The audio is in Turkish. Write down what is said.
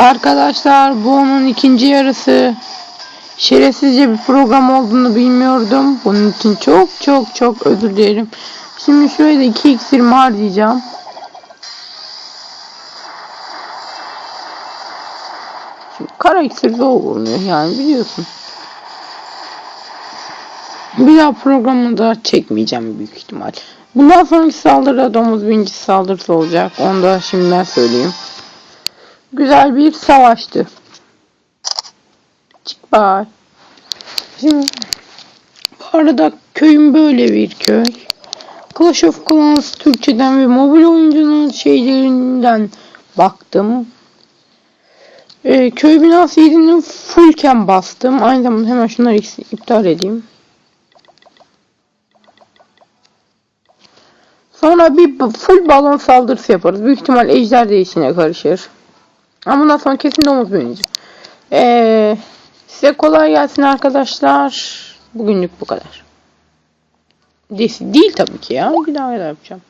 Arkadaşlar bu onun ikinci yarısı. Şerefsizce bir program olduğunu bilmiyordum. Bunun için çok çok çok özür dilerim. Şimdi da 2 iksirimi harcayacağım. Şimdi kara iksir zor oluyor yani biliyorsun. Bir daha programı da çekmeyeceğim büyük ihtimal. Bundan sonraki saldırı domuz birinci saldırısı olacak. Onu da şimdiden söyleyeyim. Güzel bir savaştı. Çık bye. Şimdi bu arada köyüm böyle bir köy. Clash of Clans Türkçeden ve mobil oyuncunun şeylerinden baktım. Ee, köy binası 7'nin fullken bastım. Aynı zamanda hemen şunları iptal edeyim. Sonra bir full balon saldırısı yaparız. Büyük ihtimal ejder de içine karışır. Ama bundan sonra kesin domuz bölünecek. Ee, size kolay gelsin arkadaşlar. Bugünlük bu kadar. Değil, değil tabii ki ya. Bir daha yapacağım.